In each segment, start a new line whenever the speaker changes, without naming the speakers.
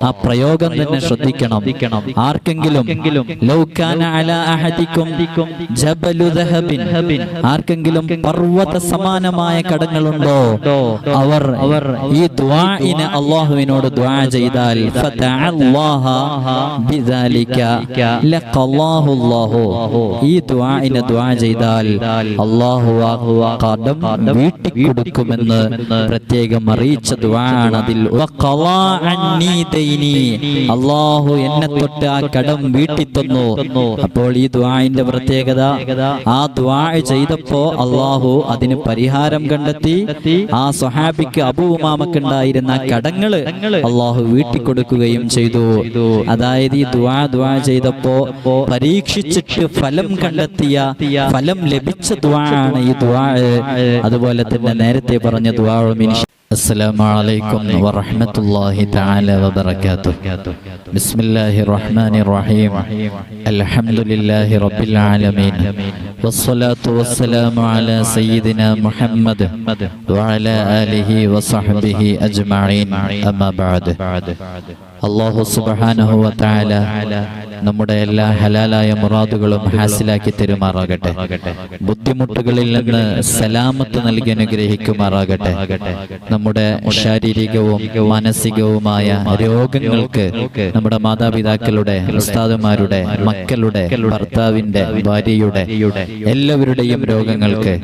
ആ പ്രയോഗം തന്നെ ശ്രദ്ധിക്കണം. ആർക്കെങ്കിലും ആർക്കെങ്കിലും പർവത സമാനമായ കടങ്ങളുണ്ടോ? അവർ അവർ ഈ അള്ളാഹുവിനോട് ദുആ ചെയ്താൽ ഈ ചെയ്താൽ അള്ളാഹു ആ കടം വീട്ടിക്കൊടുക്കുമെന്ന് പ്രത്യേകം അറിയിച്ച ദുആണ് അതിൽ അന്നീ അള്ളാഹു എന്നെ തൊട്ട് ആ കടം വീട്ടിത്തന്നു. അപ്പോൾ ഈ ദ്വായിന്റെ പ്രത്യേകത ആ ദുആ ചെയ്തപ്പോ അള്ളാഹു അതിന് പരിഹാരം കണ്ടെത്തി. ആ സൊഹാബിക്ക് അബൂമാമക്ക് ഉണ്ടായിരുന്ന ആ കടങ്ങൾ അള്ളാഹു വീട്ടിക്കൊടുക്കുകയും ചെയ്തു. അതായത് ഈ ദ്വാ ദ്വാ ചെയ്തപ്പോ പരീക്ഷിച്ചിട്ട് ഫലം കണ്ടെത്തിയ ഫലം ലഭിച്ച ദ്വാ ആണ് ഈ ദ്വാ. അതുപോലെ തന്നെ നേരത്തെ പറഞ്ഞ ദ്വാ السلام عليكم ورحمة الله تعالى وبركاته بسم الله الرحمن الرحيم الحمد لله رب العالمين والصلاة والسلام على سيدنا محمد وعلى آله وصحبه أجمعين أما بعد الله سبحانه وتعالى നമ്മുടെ എല്ലാ ഹലാലായ മുറാദുകളും ഹാസിലാക്കി തരുമാറാകട്ടെ. ബുദ്ധിമുട്ടുകളിൽ നിന്ന് സലാമത്ത് നൽകി അനുഗ്രഹിക്കുമാറാകട്ടെ. നമ്മുടെ ശാരീരികവും മാനസികവുമായ രോഗങ്ങൾക്ക് നമ്മുടെ മാതാപിതാക്കളുടെ ഉസ്താദുമാരുടെ മക്കളുടെ ഭർത്താവിന്റെ ഭാര്യയുടെ എല്ലാവരുടെയും രോഗങ്ങൾക്ക്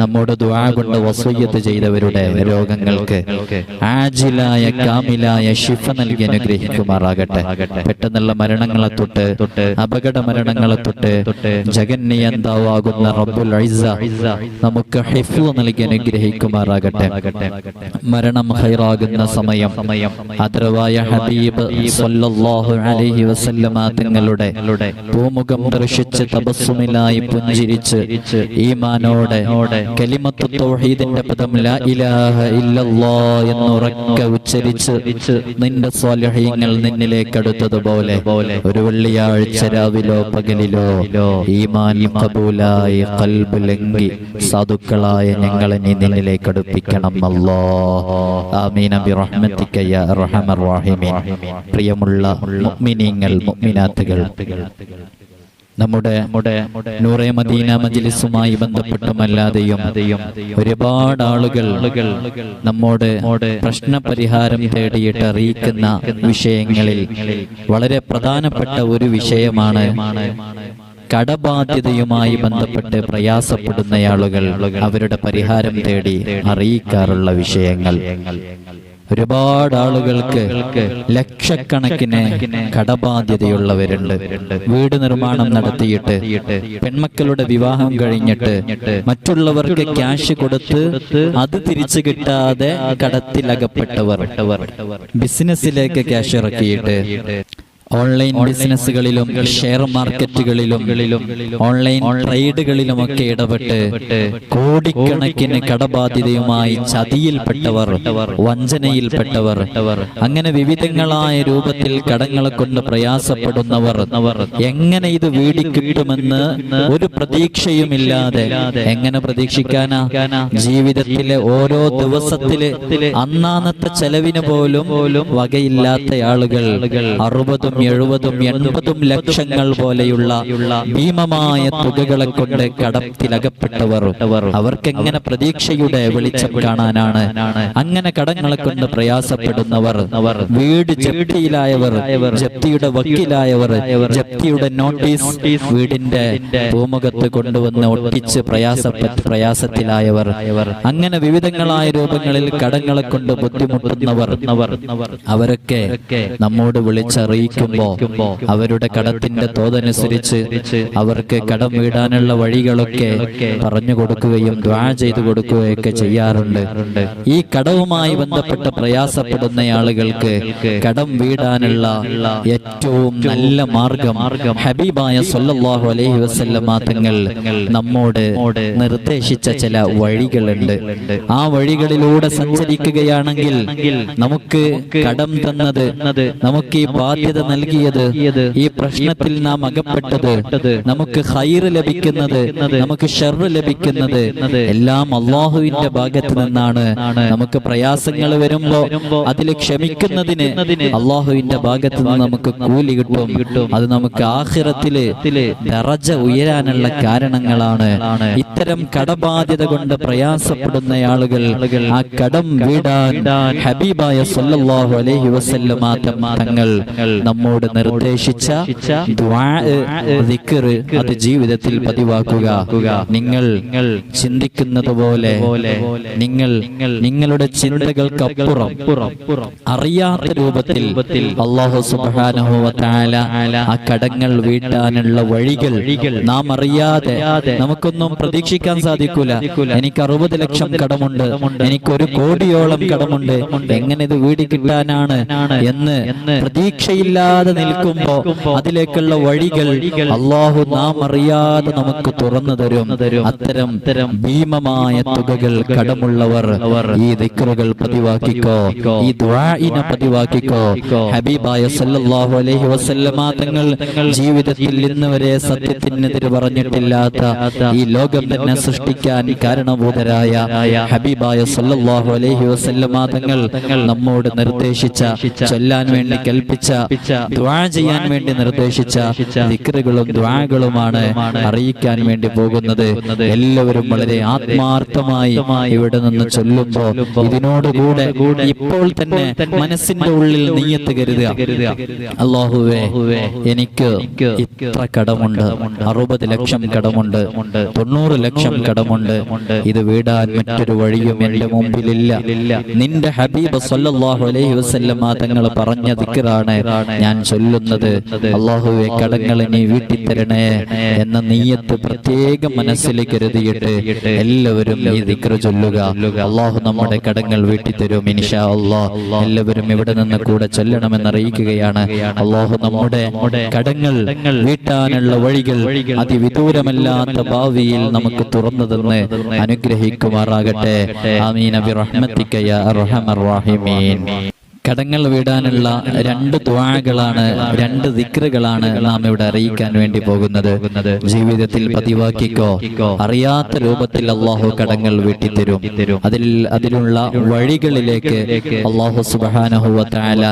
നമ്മുടെ ദുആ കൊണ്ട് വസൂയത്ത് ചെയ്തവരുടെ രോഗങ്ങൾക്ക് ആജിലായ കാമിലായ ഷിഫ നൽകി അനുഗ്രഹിക്കുമാറാകട്ടെ. പെട്ടെന്നുള്ള മരണങ്ങളെ തൊട്ട് അപകട മരണങ്ങളെ തൊട്ട് ജഗന്നിയന്താവാകുന്ന റബ്ബുൽ ഐസ നമുക്ക് ഹിഫ്ള് നൽകി അനുഗ്രഹിക്കുമാറാകട്ടെ. മരണം ഹൈറാകുന്ന സമയം. ആദരവായ ഹബീബ് സല്ലല്ലാഹു അലൈഹി വസല്ലമ തങ്ങളുടെ പൂമുഖം ദർശിച്ച് തപസ്സുമിലായി പുഞ്ചിരിച്ച് ഈമാനോടെ കലിമത്തു തൗഹീദിന്റെ പദം ലാ ഇലാഹ ഇല്ലല്ലാ എന്നുറക്കെ ഉച്ചരിച്ച് നിന്റെ സ്വാലഹീങ്ങൾ നിന്നിലേക്കടുത്തതുപോലെ ഒരു വെള്ളിയാഴ്ച രാവിലോ പകലിലോ ഈമാൻ കബൂലായി കൽബ് ലംഘി സാധുക്കളായ ഞങ്ങളെ നീ നിന്നിലേക്ക് അടുപ്പിക്കണം യാ റഹീമീൻ. പ്രിയമുള്ള മുഅ്മിനീങ്ങൾ നമ്മുടെ നൂറെ മദീന മജിലിസുമായി ബന്ധപ്പെട്ടുമല്ലാതെയും ഒരുപാട് ആളുകൾ നമ്മോട് പ്രശ്നപരിഹാരം തേടിയിട്ട് അറിയിക്കുന്ന വിഷയങ്ങളിൽ വളരെ പ്രധാനപ്പെട്ട ഒരു വിഷയമാണ് കടബാധ്യതയുമായി ബന്ധപ്പെട്ട് പ്രയാസപ്പെടുന്ന ആളുകൾ അവരുടെ പരിഹാരം തേടി അറിയിക്കാറുള്ള വിഷയങ്ങൾ. ഒരുപാട് ആളുകൾക്ക് ലക്ഷക്കണക്കിന് കടബാധ്യതയുള്ളവരുണ്ട്. വീട് നിർമ്മാണം നടത്തിയിട്ട് പെൺമക്കളുടെ വിവാഹം കഴിഞ്ഞിട്ട് മറ്റുള്ളവർക്ക് ക്യാഷ് കൊടുത്ത് അത് തിരിച്ചു കിട്ടാതെ കടത്തിലകപ്പെട്ടവർ. ബിസിനസ്സിലേക്ക് ക്യാഷ് ഇറക്കിയിട്ട് ഓൺലൈൻ ബിസിനസ്സുകളിലും ഷെയർ മാർക്കറ്റുകളിലും ഓൺലൈൻ ട്രേഡുകളിലും ട്രേഡുകളിലുമൊക്കെ ഇടപെട്ട് കോടിക്കണക്കിന് കടബാധ്യതയുമായി ചതിയിൽപ്പെട്ടവർ വഞ്ചനയിൽപ്പെട്ടവർ അങ്ങനെ വിവിധങ്ങളായ രൂപത്തിൽ കടങ്ങളെ കൊണ്ട് പ്രയാസപ്പെടുന്നവർ എങ്ങനെ ഇത് വീടിക്കിട്ടുമെന്ന് ഒരു പ്രതീക്ഷയുമില്ലാതെ എങ്ങനെ പ്രതീക്ഷിക്കാനാ? ജീവിതത്തിലെ ഓരോ ദിവസത്തിൽ അന്നാന്നത്തെ ചെലവിന് പോലും വകയില്ലാത്ത ആളുകൾ അറുപതും എഴുപതും എൺപതും ലക്ഷങ്ങൾ പോലെയുള്ള ഭീമമായ തുകകളെ കൊണ്ട് കടത്തിലകപ്പെട്ടവർ. അവർക്കെങ്ങനെ പ്രതീക്ഷയുടെ വെളിച്ചം കാണാനാണ്? അങ്ങനെ കടങ്ങളെ കൊണ്ട് പ്രയാസപ്പെടുന്നവർ. വീട് ജപ്തിയിലായവർ ജപ്തിയുടെ വക്കീലായവർ ജപ്തിയുടെ നോട്ടീസ് വീടിന്റെ ഭൂമുഖത്ത് കൊണ്ടുവന്ന് ഒട്ടിച്ച് പ്രയാസപ്പെട്ട് പ്രയാസത്തിലായവർ. അങ്ങനെ വിവിധങ്ങളായ രൂപങ്ങളിൽ കടങ്ങളെ കൊണ്ട് ബുദ്ധിമുട്ടുന്നവർ. അവരൊക്കെ നമ്മോട് വിളിച്ചറിയിക്കുമ്പോ അവരുടെ കടത്തിന്റെ തോതനുസരിച്ച് അവർക്ക് കടം വീടാനുള്ള വഴികളൊക്കെ പറഞ്ഞു കൊടുക്കുകയും ദ്വാ ചെയ്തു കൊടുക്കുകയൊക്കെ ചെയ്യാറുണ്ട്. ഈ കടവുമായി ബന്ധപ്പെട്ട് പ്രയാസപ്പെടുന്ന ആളുകൾക്ക് കടം വീടാനുള്ള ഏറ്റവും നല്ല മാർഗം ഹബീബായ സൊല്ലാഹു അലൈഹി വസല്ലമ തങ്ങൾ നമ്മോട് നിർദ്ദേശിച്ച ചില വഴികളുണ്ട്. ആ വഴികളിലൂടെ സഞ്ചരിക്കുകയാണെങ്കിൽ നമുക്ക് കടം തന്നത് നമുക്ക് ഈ ബാധ്യത നൽകിയത്. ഈ പ്രശ്നത്തിൽ നാം അകപ്പെട്ടത്. നമുക്ക് ഹൈറ് ലഭിക്കുന്നത്. നമുക്ക് ഷെറ് ലഭിക്കുന്നത്. എല്ലാം അള്ളാഹുവിന്റെ ഭാഗത്ത് നിന്നാണ്. നമുക്ക് പ്രയാസങ്ങൾ വരുമ്പോ അതിൽ ക്ഷമിക്കുന്നതിന് അള്ളാഹുവിന്റെ ഭാഗത്ത് നിന്ന് നമുക്ക് കൂലി കിട്ടും. അത് നമുക്ക് ആഹിറത്തിൽ ദറജ ഉയരാനുള്ള കാരണങ്ങളാണ്. ഇത്തരം കടബാധ്യത കൊണ്ട് പ്രയാസപ്പെടുന്ന ആളുകൾ ആ കടം വീടാൻ ഹബീബായ സല്ലാഹു അലൈഹി വസല്ലമ തങ്ങൾ നമ്മോട് നിർദ്ദേശിച്ച ദുആ, ദിക്റ് അത് ജീവിതത്തിൽ പതിവാക്കുക. നിങ്ങൾ ചിന്തിക്കുന്നത് പോലെ നിങ്ങൾ നിങ്ങളുടെ ചിന്തകൾക്കപ്പുറം അറിയാത്ത രൂപത്തിൽ അള്ളാഹു വ ആ കടങ്ങൾ വീട്ടാനുള്ള വഴികൾ നാം അറിയാതെ നമുക്കൊന്നും പ്രതീക്ഷിക്കാൻ സാധിക്കൂല. എനിക്ക് അറുപത് ലക്ഷം കടമുണ്ട്. എനിക്ക് ഒരു കോടിയോളം കടമുണ്ട്. എങ്ങനെ ഇത് വീട് കിട്ടാനാണ് എന്ന് പ്രതീക്ഷയില്ലാതെ നിൽക്കുമ്പോ അതിലേക്കുള്ള വഴികൾ അള്ളാഹു നാം അറിയാതെ നമുക്ക് തുറന്നു തരും. അത്തരം ഭീമമായ തുകകൾ കടമുള്ളവർ ഈ ദിക്റുകൾ പതിവാക്കിക്കോ. ഈ ദ്വാഇനെ പതിവാക്കിക്കോ. ഹബീബായ സല്ലല്ലാഹു അലൈഹി വസല്ലമ തങ്ങൾ ജീവിതത്തിൽ ഇന്ന് വരെ സത്യത്തിനെതിരെ പറഞ്ഞിട്ടില്ലാത്ത ഈ ലോകം തന്നെ സൃഷ്ടിക്കാൻ കാരണഭൂതരായ ഹബീബായ സല്ലല്ലാഹു അലൈഹി വസല്ലമ തങ്ങൾ നമ്മോട് നിർദ്ദേശിച്ച ചൊല്ലാൻ വേണ്ടി കൽപ്പിച്ച ചെയ്യാൻ വേണ്ടി നിർദ്ദേശിച്ച ദിക്റുകളും ദ്വാകളുമാണ് അറിയിക്കാൻ വേണ്ടി പോകുന്നത്. എല്ലാവരും വളരെ ആത്മാർത്ഥമായി ഇവിടെ നിന്ന് ചൊല്ലുമ്പോ ഇതിനോടുകൂടെ ഇപ്പോൾ തന്നെ മനസ്സിന്റെ ഉള്ളിൽ നീയത്ത് കരുതുക. അള്ളാഹുവേ എനിക്ക് ഇത്ര കടമുണ്ട്. അറുപത് ലക്ഷം കടമുണ്ട്. തൊണ്ണൂറ് ലക്ഷം കടമുണ്ട്. ഇത് വീടാൻ മറ്റൊരു വഴിയും എന്റെ മുമ്പിലില്ല. നിന്റെ ഹബീബ് സല്ലാഹു അലൈഹി വസ്ല്ലാ തങ്ങൾ പറഞ്ഞ ദിക്കറാണ് ഞാൻ ചൊല്ലുന്നത് അള്ളാഹുവെ കടങ്ങൾ നീ വീട്ടിത്തരണേ എന്ന നീയത്ത് പ്രത്യേകം മനസ്സിൽ കരുതിയിട്ട് എല്ലാവരും ഈ ദിക്ര ചൊല്ലുക. അള്ളാഹു നമ്മുടെ കടങ്ങൾ വീട്ടിത്തരും ഇൻഷാ അള്ളാഹ് എല്ലാവരും ഇവിടെ നിന്ന് കൂടെ ചൊല്ലണമെന്ന് അറിയിക്കുകയാണ് അള്ളാഹു നമ്മുടെ കടങ്ങൾ വീട്ടാനുള്ള വഴികൾ അതിവിദൂരമല്ലാത്ത ഭാവിയിൽ നമുക്ക് തുറന്നു തന്ന് അനുഗ്രഹിക്കുമാറാകട്ടെ. ആമീൻ. അബി റഹ്മത്തിക്കയ യാ അർഹമർ റഹീമീൻ. കടങ്ങൾ വീടാനുള്ള രണ്ട് ദ്വാകളാണ് രണ്ട് ദിക്റുകളാണ് നാം ഇവിടെ അറിയിക്കാൻ വേണ്ടി പോകുന്നത്. ജീവിതത്തിൽ പതിവാക്കിക്കോ അറിയാത്ത രൂപത്തിൽ അള്ളാഹു കടങ്ങൾ വീട്ടിത്തരും. അതിൽ അതിലുള്ള വഴികളിലേക്ക് അള്ളാഹു സുബാനഹുവ താല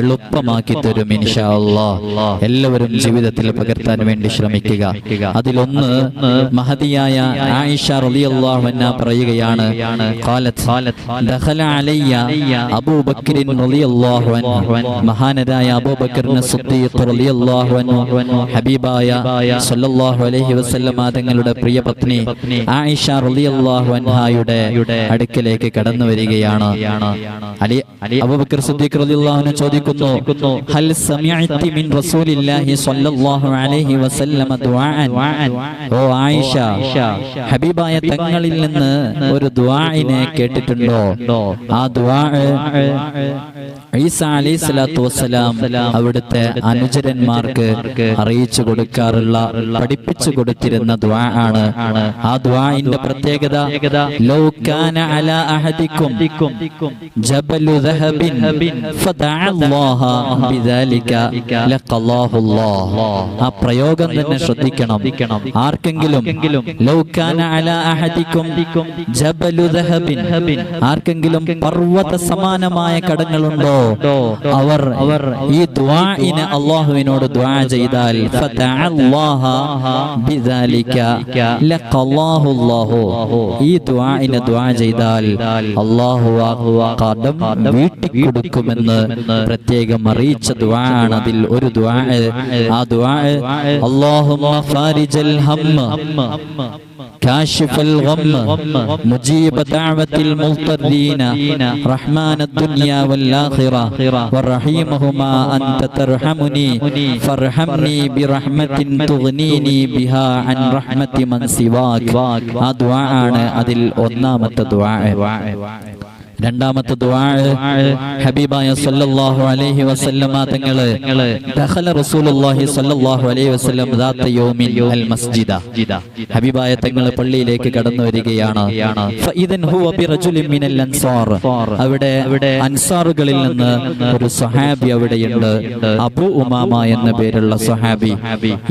എളുപ്പമാക്കി തരും ഇൻഷാ അള്ളാഹ് എല്ലാവരും ജീവിതത്തിൽ പകർത്താൻ വേണ്ടി ശ്രമിക്കുക. അതിലൊന്ന് മഹതിയായ ആയിഷ റളിയല്ലാഹു അൻഹ പറയുകയാണ് അബൂബക്കറിൻ റളിയല്ലാഹു അൻഹു. മഹാനരായ അബൂബക്കറിന് സിദ്ദീഖ് റളിയല്ലാഹു അൻഹു. ഹബീബായ സല്ലല്ലാഹു അലൈഹി വസല്ലമ തങ്ങളുടെ പ്രിയ പത്നി ആയിഷ റളിയല്ലാഹു അൻഹായുടെ അടുക്കലേക്ക് കടന്നു വരികയാണ്. അലി അബൂബക്കർ സിദ്ദീഖ് റളിയല്ലാഹു അൻഹു ചോദിക്കുന്നു ഹൽ സമിഅതി മിൻ റസൂലില്ലാഹി സല്ലല്ലാഹു അലൈഹി വസല്ലമ ദുആൻ ഓ ആയിഷ ഹബീബായ തങ്ങളിൽ നിന്ന് ഒരു ദുആഇനെ കേട്ടിട്ടുണ്ടോ? ആ ദുആ ഈസ അലൈഹി സ്വലാത്തു വസ്സലാം അവിടുത്തെ അനുചരന്മാർക്ക് അറിയിച്ചു കൊടുക്കാറുള്ള പഠിപ്പിച്ചു കൊടുത്തിരുന്ന ദ്വാ ആണ്. ആ ദ്വാന്റെ പ്രത്യേകത ലൗകാന ജബലു അല്ലാഹ ബിദാലിക ലഖല്ലാഹു ആ പ്രയോഗം തന്നെ ശ്രദ്ധിക്കണം. ആർക്കെങ്കിലും ലൗകാന ജബലു ആർക്കെങ്കിലും പർവത സമാനമായ കടങ്ങളുണ്ടോ? അവർ അവർ ഈ ദ്വാഇനെ അള്ളാഹുവിനോട് ദ്വാ ചെയ്താൽ ഈ ദ്വാഇനെ ദ്വാ ചെയ്താൽ അള്ളാഹു കടം വീട്ടിക്കൊടുക്കുമെന്ന് പ്രത്യേകം അറിയിച്ച ദ്വാണ് അതിൽ ഒരു ദ്വാ ആ ദ്വാ ഹമ്മ. كاشف الغم مجيب دعوة المضطرين رحمن الدنيا والآخرة ورحيمهما أنت ترحمني فارحمني برحمة تغنيني بها عن رحمة من سواك هذا دعاء هذا الأنامة دعاء രണ്ടാമത്തെ ഹബീബായ സല്ലല്ലാഹു അലൈഹി വസല്ലമ തങ്ങൾ ദഖല റസൂലുള്ളാഹി സല്ലല്ലാഹു അലൈഹി വസല്ലം ദാത്ത യൗമിൻ അൽ മസ്ജിദ. ഹബീബായ തങ്ങൾ പള്ളിയിലേക്ക് കടന്നു വരികയാണ്. ഫഇദൻ ഹുവ ബിറജുലിൻ മിനൽ അൻസാർ. അവിടെ അൻസാറുകളിൽ നിന്ന് ഒരു സ്വഹാബി അവിടെയുണ്ട്. അബു ഉമാമ എന്ന പേരുള്ള സ്വഹാബി.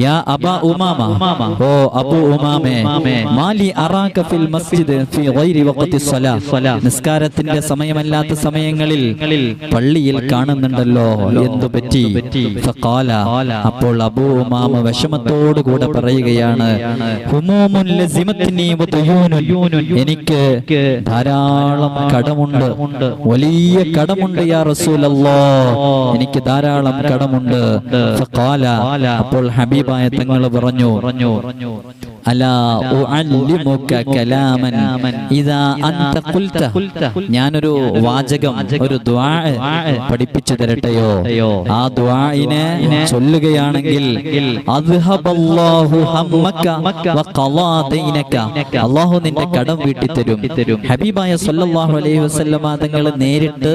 യാ അബ ഉമാമ. ഓ അബു ഉമാമേ മാലി അറാക ഫിൽ മസ്ജിദ് ഫി ഗൈരി വഖതി സ്വലാ. നിസ്കാരത്തിന്റെ സമയമല്ലാത്ത സമയങ്ങളിൽ പള്ളിയിൽ കാണുന്നുണ്ടല്ലോ. എന്തു പറ്റി? അപ്പോൾ അബൂ ഉമാമ വിഷമത്തോടു കൂടെ പറയുകയാണ് എനിക്ക് ധാരാളം കടമുണ്ട്. വലിയ കടമുണ്ട് യാ എനിക്ക് ധാരാളം കടമുണ്ട്. അപ്പോൾ ഹബീബായ തങ്ങൾ പറഞ്ഞു ഞാനൊരു വാചകം ഒരു പഠിപ്പിച്ചു തരട്ടെയോ? ആ ദ്വായിനെ ചൊല്ലുകയാണെങ്കിൽ അള്ളാഹു നിന്റെ കടം വീട്ടി തരും ഹബീബായ സല്ലല്ലാഹു അലൈഹി വസല്ലമ തങ്ങൾ നേരിട്ട്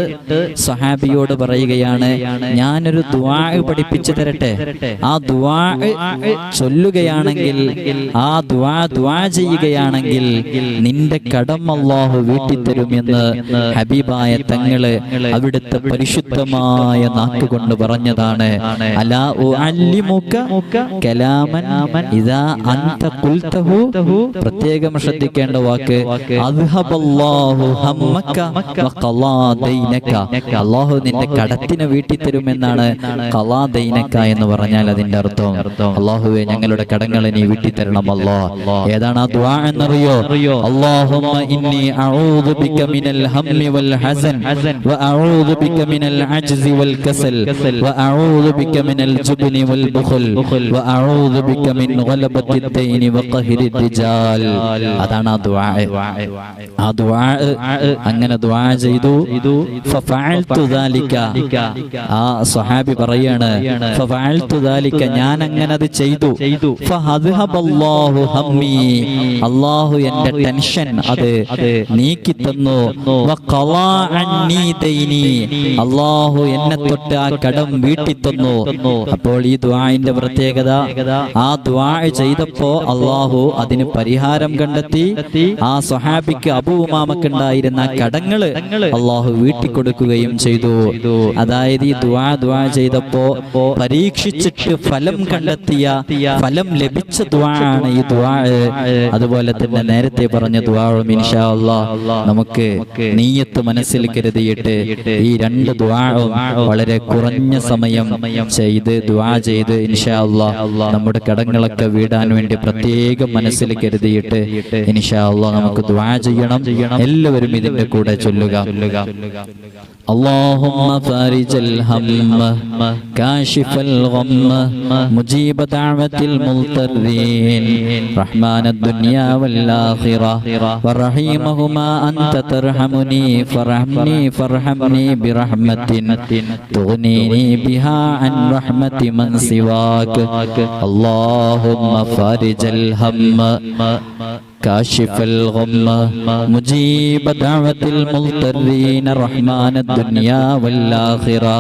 സഹാബിയോട് പറയുകയാണ് ഞാനൊരു ദ്വാ പഠിപ്പിച്ചു തരട്ടെ. ആ ദ്വാ ചൊല്ലുകയാണെങ്കിൽ ആ ദുആ ദുആ ചെയ്യുകയാണെങ്കിൽ നിന്റെ കടം അള്ളാഹു വീട്ടിത്തരുമെന്ന് ഹബീബായ തങ്ങൾ അവിടുത്തെ പരിശുദ്ധമായ നാക്കുകൊണ്ട് പറഞ്ഞതാണ്. അലാ കലാമൻ പ്രത്യേകം ശ്രദ്ധിക്കേണ്ട വാക്ക് അദ്ഹബല്ലാഹു ഹമ്മക വഖളാ ദൈനക അല്ലാഹു നിന്റെ കടത്തിനെ വീട്ടിത്തരുമെന്നാണ് കലാ ദൈനക എന്ന് പറഞ്ഞാൽ അതിന്റെ അർത്ഥം. അള്ളാഹുവെ ഞങ്ങളുടെ കടങ്ങളെ നീ വീട്ടിത്തരണം ഏതാണ് ആ ദുആ എന്നറിയോ? അല്ലാഹുമ്മ ഇന്നി അഊദു ബിക മിനൽ ഹമ്മി വൽ ഹസൻ. വ അഊദു ബിക മിനൽ അജ്സി വൽ കസൽ. വ അഊദു ബിക മിനൽ ജുബ്നി വൽ ബുഖൽ. വ അഊദു ബിക മിൻ ഗലബത്തി ദൈനി വ ഖഹരി റിജാൽ അതാണ് ആ ദുആ. ആ ദുആ. അങ്ങനെ ദുആ ചെയ്തു. ഫഫഅൽതു ദാലിക. ആ സ്വഹാബി പറയാണ്. ഫഫഅൽതു ദാലിക. ഞാൻ അങ്ങനെ അത് ചെയ്തു. ഫഹദ്ഹബല്ലാഹു ഹമ്മി. അല്ലാഹു എന്റെ ടെൻഷൻ അത് നീക്കി തന്നു അള്ളാഹു എന്നെ തൊട്ട് ആ കടം വീട്ടി തന്നു അപ്പോൾ ഈ ദ്വാന്റെ പ്രത്യേകത ആ ദ്വാ ചെയ്തപ്പോ അള്ളാഹു അതിന് പരിഹാരം കണ്ടെത്തി. ആ സൊഹാബിക്ക് അബൂ ഉമാമക്ക് ഉണ്ടായിരുന്ന കടങ്ങൾ അള്ളാഹു വീട്ടിക്കൊടുക്കുകയും ചെയ്തു. അതായത് ഈ ദ്വാ ദ്വാ ചെയ്തപ്പോ പരീക്ഷിച്ചിട്ട് ഫലം കണ്ടെത്തിയ ഫലം ലഭിച്ച ദ്വാ ആണ് ഈ അതുപോലെ തന്നെ നേരത്തെ പറഞ്ഞ ദ്വാഴും ഇൻഷാ അള്ളാ നമുക്ക് നീയത്ത് മനസ്സിൽ കരുതിയിട്ട് ഈ രണ്ട് ദ്വാഴും വളരെ കുറഞ്ഞ സമയം ചെയ്ത് ദുആ ചെയ്ത് ഇൻഷാ അള്ളാ നമ്മുടെ കടങ്ങളൊക്കെ വീടാൻ വേണ്ടി പ്രത്യേകം മനസ്സിൽ കരുതിയിട്ട് ഇൻഷാ അള്ളാ നമുക്ക് ദുആ ചെയ്യണം. എല്ലാവരും ഇതിന്റെ കൂടെ ചൊല്ലുക. اللهم فارج الهم كاشف الغم مجيب دعوة المضطرين رحمن الدنيا والآخرة ورحيمهما أنت ترحمني فرحمني فرحمني برحمة تغنيني بها عن رحمة من سواك اللهم فارج الهم كاشف الغم مجيب دعوة المضطرين رحمن الدنيا والآخرة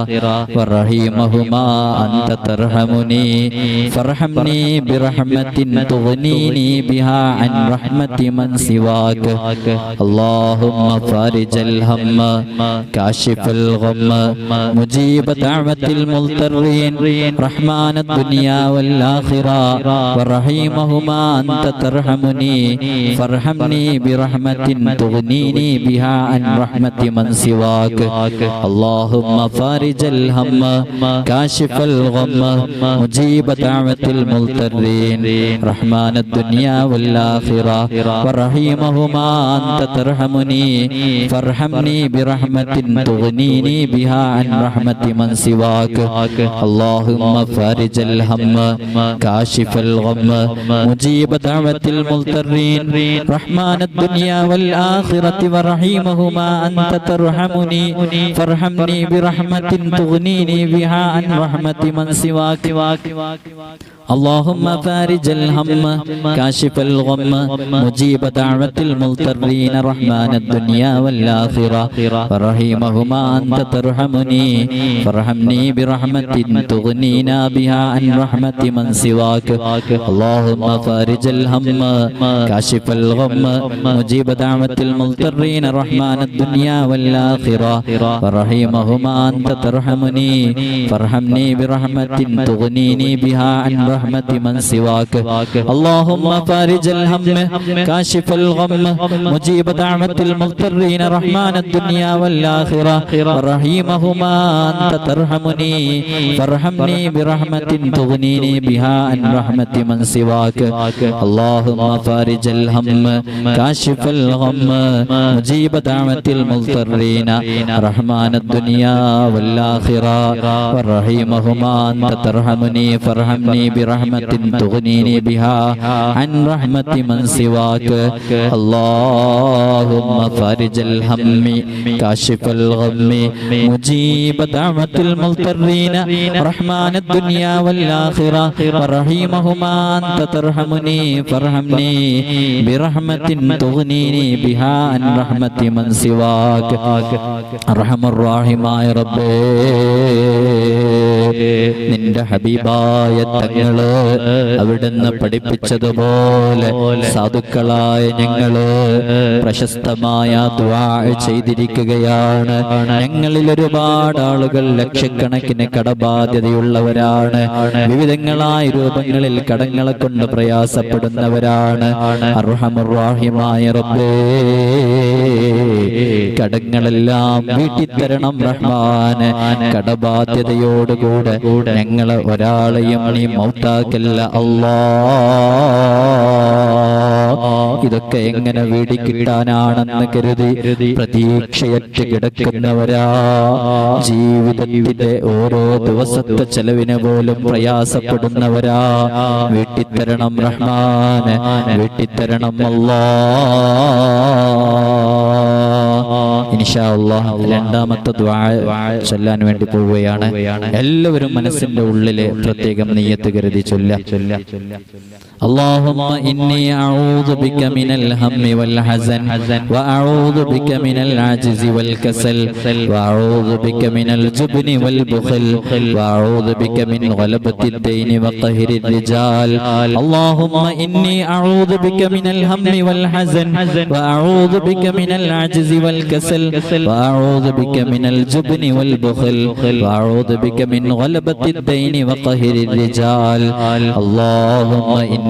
ورحيمهما أنت ترحمني فارحمني برحمة تغنيني بها عن رحمة من سواك اللهم فارج الهم كاشف الغم مجيب دعوة المضطرين رحمن الدنيا والآخرة ورحيمهما أنت ترحمني فارحمني برحمة تغنيني بها عن رحمة من سواك. اللهم فارج الهم كاشف الغم مجيب دعوة المضطرين. رحمن الدنيا والآخرة ورحيمهما أنت ترحمني. فارحمني برحمة تغنيني بها عن رحمة من سواك. اللهم فارج الهم كاشف الغم مجيب دعوة المضطرين. رحمن الدنيا والآخرة ورحيمهما أنت ترحمني فارحمني برحمة تغنيني بها عن رحمة من سواك اللهم فارج الهم كاشف الغم مجيب دعوة المضطرين رحمن الدنيا والآخرة ورحيمهما أنت ترحمني فارحمني برحمة تغنينا بها عن رحمة من سواك اللهم فارج الهم كاشف الغم مجيب دعوة المضطرين رحمن الدنيا والآخرة ورحيمهما أنت ترحمني فارحمني برحمة تغنيني بها عن رحمة من سواك اللهم فارج الهم كاشف الغم مجيب دعوة المضطرين رحمن الدنيا والآخرة ورحيمهما أنت ترحمني فارحمني برحمة تغنيني بها عن رحمة من سواك اللهم فارج الهم كاشف الغم مجيب دعوة المضطرين رحمن الدنيا والآخرة ورحيمهما أنت ترحمني فارحمني برحمة تغنيني بها عن رحمة من سواك اللهم فارج الهم كاشف الغم مجيب دعوة المضطرين رحمن الدنيا والآخرة ورحيمهما أنت ترحمني فارحمني برحمة تغنيني بها عن رحمة من سواك أرحم الراحمين ربي നിന്റെ ഹബീബായ തങ്ങൾ അവിടുന്ന് പഠിപ്പിച്ചതുപോലെ സാധുക്കളായ ഞങ്ങൾ പ്രശസ്തമായ ചെയ്തിരിക്കുകയാണ്. ഞങ്ങളിൽ ഒരുപാട് ആളുകൾ ലക്ഷക്കണക്കിന് കടബാധ്യതയുള്ളവരാണ്. വിവിധങ്ങളായ രൂപങ്ങളിൽ കടങ്ങളെ കൊണ്ട് പ്രയാസപ്പെടുന്നവരാണ്. അർഹമുറാഹിമായ റബ്ബേ കടങ്ങളെല്ലാം വീട്ടിത്തരണം റഹ്മാന്. കടബാധ്യതയോടുകൂടെ ഞങ്ങളെ ഒരാളെയും നീ മൗത്താക്കല്ല. അല്ലാ. ഇതൊക്കെ എങ്ങനെ വീടിക്കിട്ടാനാണെന്ന് കരുതി പ്രതീക്ഷയറ്റ് കിടക്കുന്നവരാ. ജീവിതത്തിന്റെ ഓരോ ദിവസത്തെ ചെലവിന് പോലും പ്രയാസപ്പെടുന്നവരാ. വീട്ടിത്തരണം റഹ്മാൻ വീട്ടിത്തരണം അല്ലാ. ഇൻഷാ അള്ളാഹ് രണ്ടാമത്തെ ചൊല്ലാൻ വേണ്ടി പോവുകയാണ്. എല്ലാവരും മനസ്സിന്റെ ഉള്ളിലെ പ്രത്യേകം നെയ്യത്ത് കരുതി ചൊല്ല اللهم إني أعوذ بك من الهم والحزن وأعوذ بك من العجز والكسل وأعوذ بك من الجبن والبخل وأعوذ بك من غلبة الدين وقهر الرجال اللهم إني أعوذ بك من الهم والحزن وأعوذ بك من العجز والكسل وأعوذ بك من الجبن والبخل وأعوذ بك من غلبة الدين وقهر الرجال اللهم إني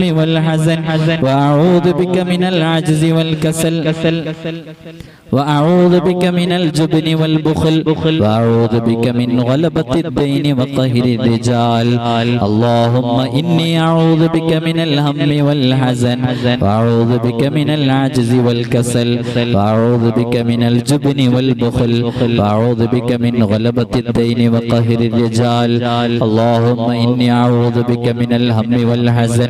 والحزن. وأعوذ بك من العجز والكسل. وأعوذ بك من الجبن والبخل. وأعوذ بك من غلبة الدين وقهر الرجال. اللهم إني أعوذ بك من الهم والحزن. وأعوذ بك من العجز والكسل. وأعوذ بك من الجبن والبخل. وأعوذ بك من غلبة الدين وقهر الرجال. اللهم إني أعوذ بك من الهم والحزن.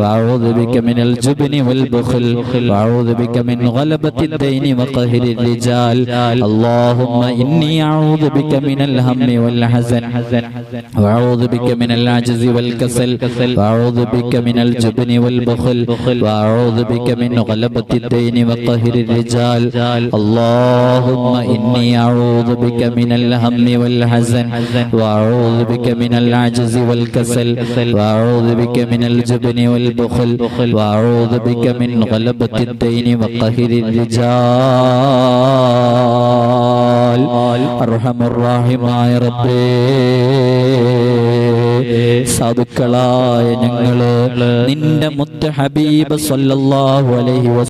وأعوذ بك من الجبن والبخل وأعوذ بك من غلبة الدين وقهر الرجال اللهم إني أعوذ بك من الهم والحزن وأعوذ بك من العجز والكسل وأعوذ بك من الجبن والبخل وأعوذ بك من غلبة الدين وقهر الرجال اللهم إني أعوذ بك من الهم والحزن وأعوذ بك من العجز والكسل وأعوذ بك من الجبن الجبن والبخل وأعوذ بك من غلبة الدين وقهر الرجال أرحم الراحماء ربي സാധുക്കളായ ഞങ്ങൾ നിന്റെ മുത്ത് ഹബീബ് സല്ലല്ലാഹു അലൈഹി